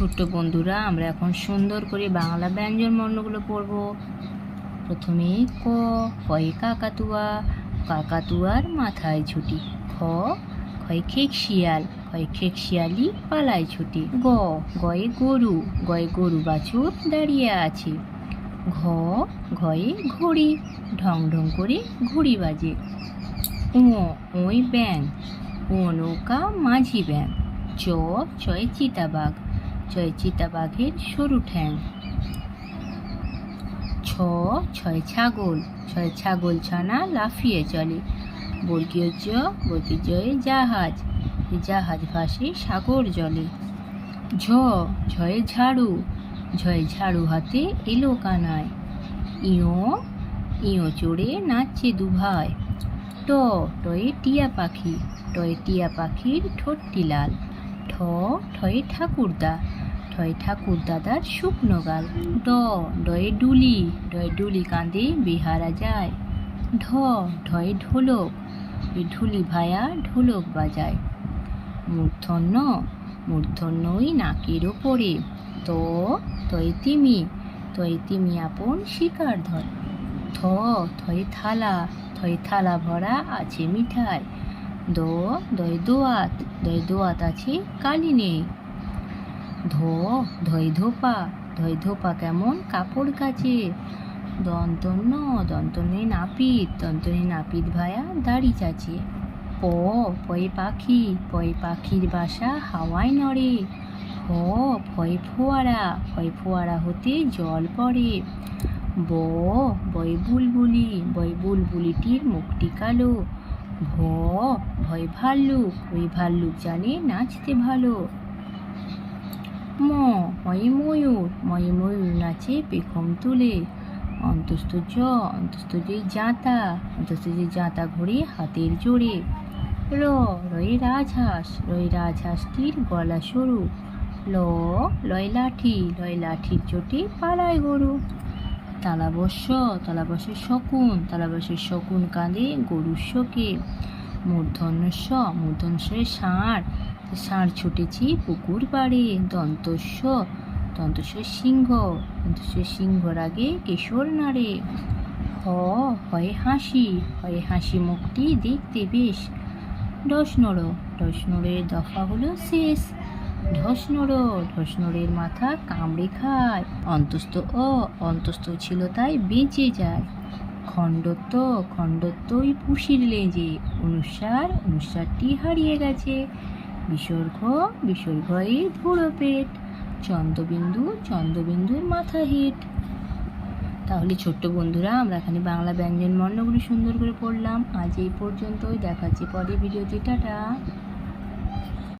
ছোট্ট বন্ধুরা, আমরা এখন সুন্দর করে বাংলা ব্যঞ্জন বর্ণগুলো পড়ব। প্রথমে ক কয়ে কাকাতুয়া, কাকাতুয়ার মাথায় ছুটি। খ, খয় খেক শিয়াল, খয় খেক শিয়ালি পালায় ছুটি। গ, গয়ে গরু গয়ে গরু বাছুর দাঁড়িয়ে আছে। ঘ, ঘয়ে ঘড়ি, ঢং ঢং করে ঘুড়ি বাজে। ও ওই ব্যাং ও নৌকা মাঝি ব্যাং চ, চয় চিতাবাঘ। চয় চিতাবাঘের সরু ঠ্যাং। ছ, ছয় ছাগল ছয় ছাগল ছানা লাফিয়ে চলে। বর্গীয় জ বর্গীয় জয়ে জাহাজ জাহাজ ভাসে সাগর জলে। ঝ, ঝয়ে ঝাড়ু ঝয়ে ঝাড়ু হাতে এলো কানায়। ইও ইও চড়ে নাচছে দুভাই ট, টয়ে টিয়া পাখি, টয়ে টিয়া পাখির ঠোঁটটি লাল। ঠ ঠয়ে ঠাকুরদা ঠয়ে ঠাকুর দাদার শুকনো গাল। ড ডয়ে ডুলি ডয়ে ডুলি কাঁদে বিহারা যায়। ঢ ঢয়ে ঢোলক ঢুলি ভায়া ঢোলক বাজায়। মূর্ধন্য, মূর্ধন্যই নাকের ওপরে। তো তয় তিমি তয় তিমি আপন শিকার ধর থয়ে থালা থয়ে থালা ভরা আছে মিঠাই। দ দয় দোয়াত দয় দোয়াত আছে কালি ধো ধয় ধোপা ধয় ধোপা কেমন কাপড় কাচে। দন্তন্য দন্তনে নাপিত দন্তনে নাপিত ভায়া দাড়ি চাচে। প পয়ে পাখি পয়ে পাখির বাসা হাওয়ায় নড়ে। ফ ফয়ে ফোয়ারা ফয়ে ফোয়ারা হতে জল পড়ে। ব, বয় বুলবুলি, বয় বুলবুলিটির মুখটি কালো। ভ, ভয় ভাল্লুক, ওই ভাল্লুক জানে নাচতে ভালো। ম, ময়ে ময়ূর ময়ে ময়ূর নাচে পেখম তুলে। অন্তস্থ জ, অন্তস্থ যে জাঁতা, অন্তস্থ যে জাঁতা ঘুরে হাতের জোরে। র, রয়ে রাজহাঁস, রয়ে রাজহাঁসটির গলা সরু। ল, লয় লাঠি, লয় লাঠির চোটে পালায় গরু। তালাবস্য তালাবস্যের শকুন তালাবস্যের শকুন কাঁদে গরুর শোকে। মূর্ধন্য স মূর্ধন্যের ষাঁড় ষাঁড় ছুটেছি পুকুর পাড়ে। দন্তস্ব দন্তস্ব সিংহ দন্তস্ব সিংহর আগে কেশর নাড়ে। হ, হয় হাসি হয় হাসি মুখটি দেখতে বেশ। ডস নড়ো ডস নড়ের দফা হলো শেষ। ঢস নড়ো ঢস নড়ের মাথা কামড়ে খায়। অন্তস্থ অ, অন্তস্থ ছিল তাই বেঁচে যায়। খণ্ডত্ব, খণ্ডত্বই পুষির লেজে। অনুসার, অনুসারটি হারিয়ে গেছে। বিসর্গ, বিসর্গয়ে ধুড়ো পেট। চন্দ্রবিন্দু চন্দ্রবিন্দুর মাথা হিট। তাহলে ছোট্ট বন্ধুরা, আমরা এখানে বাংলা ব্যঞ্জন বর্ণগুলি সুন্দর করে পড়লাম। আজ এই পর্যন্তই। দেখাচ্ছি পরে ভিডিওতে। টাটা।